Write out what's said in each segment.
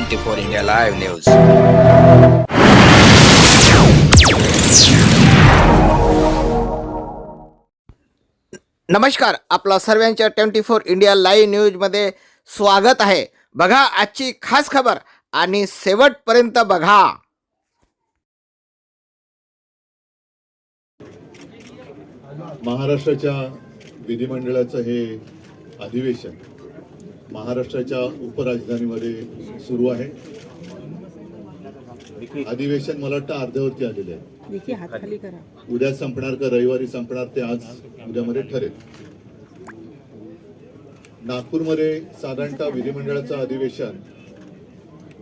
Twenty four India live news. नमस्कार आपलं सर्वांच्या ट्वेंटी फोर इंडिया लाईव्ह न्यूजमध्ये स्वागत आहे. बघा आजची खास खबर आणि शेवटपर्यंत बघा. महाराष्ट्राच्या विधिमंडळाचं हे अधिवेशन महाराष्ट्राच्या उपराजधानीमध्ये सुरू आहे. अधिवेशन मला वाटतं अर्ध्यावरती आलेलं आहे. देखिए हाथ खाली करा. उद्या संपणार का रविवारी संपणार ते आज उद्यामध्ये ठरेल. नागपूरमध्ये साधारणतः विधिमंडळाचं अधिवेशन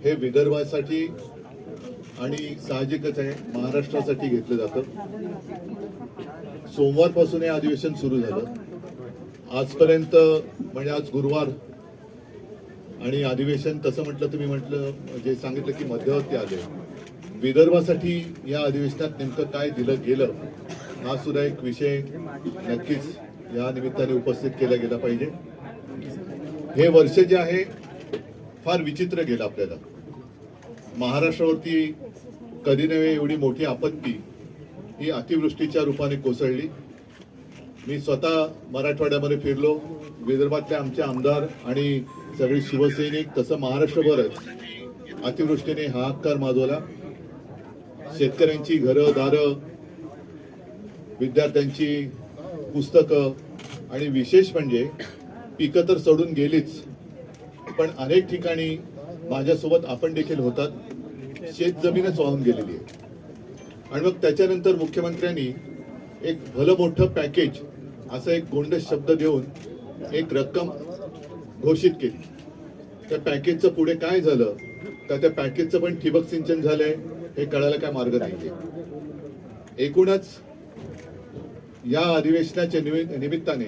हे विदर्भासाठी आणि साहजिकच आहे महाराष्ट्रासाठी घेतलं जातं. सोमवारपासून हे अधिवेशन सुरू झालं. आजपर्यंत म्हणजे आज गुरुवार आणि अधिवेशन तसं म्हटलं तुम्ही म्हटलं जे सांगितलं की मध्यवर्ती आले. विदर्भासाठी या अधिवेशनात नेमकं काय दिलं गेलं हा सुद्धा एक विषय नक्कीच या निमित्ताने उपस्थित केला गेला पाहिजे. हे वर्ष जे आहे फार विचित्र गेलं आपल्याला. महाराष्ट्रावरती कधी नव्हे एवढी मोठी आपत्ती ही अतिवृष्टीच्या रूपाने कोसळली. मी स्वतः मराठवाड्यामध्ये फिरलो. विदर्भातले आमचे आमदार आणि सगळे शिवसैनिक तसं महाराष्ट्रभरच. अतिवृष्टीने हाहाकार माजवला. शेतकऱ्यांची घरं दारं विद्यार्थ्यांची पुस्तकं आणि विशेष म्हणजे पिकं तर सोडून गेलीच पण अनेक ठिकाणी माझ्यासोबत आपण देखील होतात. शेत जमीनच वाहून गेलेली आहे. आणि मग त्याच्यानंतर मुख्यमंत्र्यांनी एक भलं मोठं पॅकेज असं एक गोंडस शब्द देऊन एक रक्कम घोषित केली. त्या पॅकेजचं पुढे काय झालं? तर त्या पॅकेजचं पण ठिबक सिंचन झालंय. हे कळायला काय मार्ग नाही. एकूणच या अधिवेशनाच्या निमि- निमित्ताने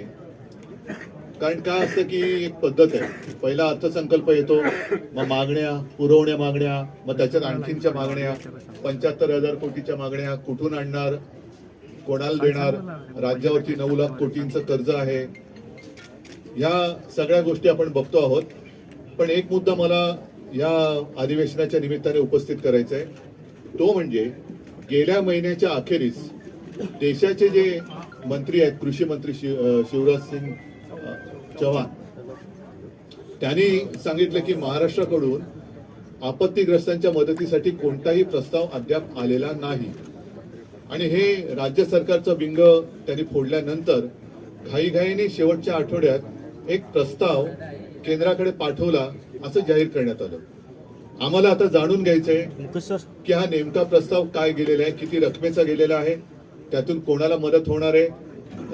कारण काय असतं की एक पद्धत आहे. पहिला अर्थसंकल्प येतो मग मागण्या पुरवण्या मागण्या मग त्याच्यात आणखीनच्या मागण्या पंच्याहत्तर हजार कोटीच्या मागण्या कुठून आणणार कोणाला देणार राज्यावरती नऊ लाख कोटींचं कर्ज आहे या सगळ्या गोष्टी आपण बघतो आहोत. पण एक मुद्दा मला या अधिवेशनाच्या निमित्ताने उपस्थित करायचा आहे. तो म्हणजे गेल्या महिन्याच्या अखेरीस देशाचे जे मंत्री आहेत कृषी मंत्री शिव शिवराज सिंग चव्हाण त्यांनी सांगितलं की महाराष्ट्राकडून आपत्तीग्रस्तांच्या मदतीसाठी कोणताही प्रस्ताव अद्याप आलेला नाही. आणि हे राज्य सरकारचं बिंग त्यांनी फोडल्यानंतर घाईघाईने शेवटच्या आठवड्यात एक प्रस्ताव केंद्राकडे पाठवला असं जाहीर करण्यात आलं. आम्हाला आता जाणून घ्यायचंय की हा नेमका प्रस्ताव काय गेलेला आहे किती रकमेचा गेलेला आहे त्यातून कोणाला मदत होणार आहे?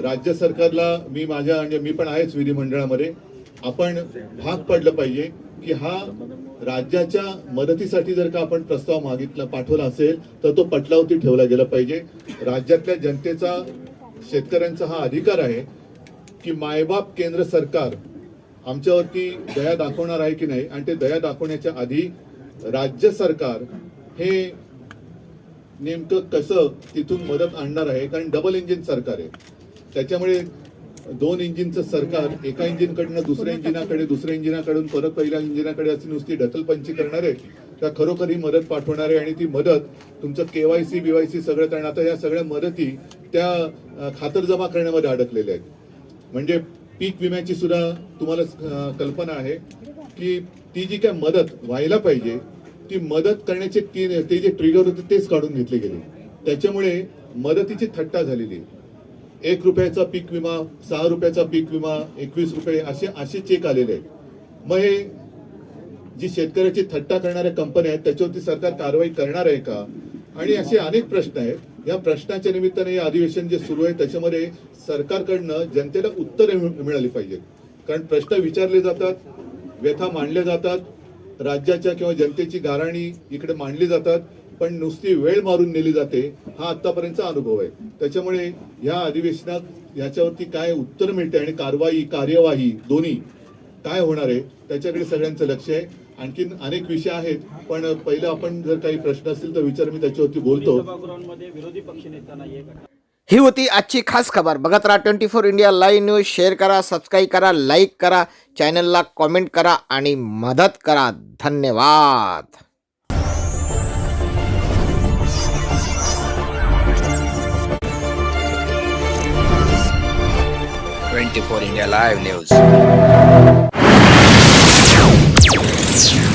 राज्य सरकारला मी माझ्या म्हणजे मी पण आहेच विधिमंडळामध्ये. आपण भाग पडलं पाहिजे की हा राज्याच्या मदतीसाठी जर का आपण प्रस्ताव मागितला पाठवला असेल तर तो पटलावरती ठेवला गेला पाहिजे. राज्यातल्या जनतेचा शेतकऱ्यांचा हा अधिकार आहे. की मायबाप केंद्र सरकार आमच्यावरती दया दाखवणार आहे की नाही? आणि ते दया दाखवण्याच्या आधी राज्य सरकार हे नेमकं कसं तिथून मदत आणणार आहे? कारण डबल इंजिन सरकार आहे. त्याच्यामुळे दोन इंजिनचं सरकार एका इंजिनकडनं दुसऱ्या इंजिनाकडे दुसऱ्या इंजिनाकडून परत पहिल्या इंजिनाकडे अशी नुसती ढकलपंची करणार आहे. त्या खरोखर ही मदत पाठवणार आहे आणि ती मदत तुमचं केवायसी बीवायसी सगळं करणार. आता या सगळ्या मदती त्या खातरजमा करण्यामध्ये अडकलेल्या आहेत. म्हणजे पीक विम्याची सुद्धा तुम्हाला कल्पना आहे की ती जी काय मदत व्हायला पाहिजे ती मदत करण्याचे ते जे ट्रिगर होते तेच काढून घेतले गेले. त्याच्यामुळे मदतीची थट्टा झालेली आहे. एक रुपयाचा पीक विमा सहा रुपयाचा पीक विमा एकवीस रुपये असे असे चेक आलेले आहेत. मग हे जी शेतकऱ्याची थट्टा करणाऱ्या कंपन्या आहेत त्याच्यावरती सरकार कारवाई करणार आहे का? आणि असे अनेक प्रश्न आहेत. या प्रश्नाच्या निमित्ताने हे अधिवेशन जे सुरू आहे त्याच्यामध्ये सरकारकडनं जनतेला उत्तरे मिळ- मिळाली पाहिजेत. कारण प्रश्न विचारले जातात व्यथा मांडल्या जातात राज्याच्या किंवा जनतेची गाराणी इकडे मांडली जातात पण नुसती वेळ मारून नेली जाते हा आतापर्यंतचा अनुभव आहे. त्याच्यामुळे या अधिवेशनात याच्यावरती काय उत्तर मिळते आणि कारवाई कार्यवाही दोन्ही काय होणार आहे त्याच्याकडे सगळ्यांचं लक्ष आहे. आणखीन अनेक विषय आहेत पण पहिलं आपण जर काही प्रश्न असतील तर विचार मी त्याच्यावरती बोलतो. विरोधी ही होती आजची खास खबर. बघत राहा twenty four India live news. Share करा सबस्क्राईब करा लाईक करा चॅनलला कॉमेंट करा आणि मदत करा. धन्यवाद. Twenty four India live news. Thank.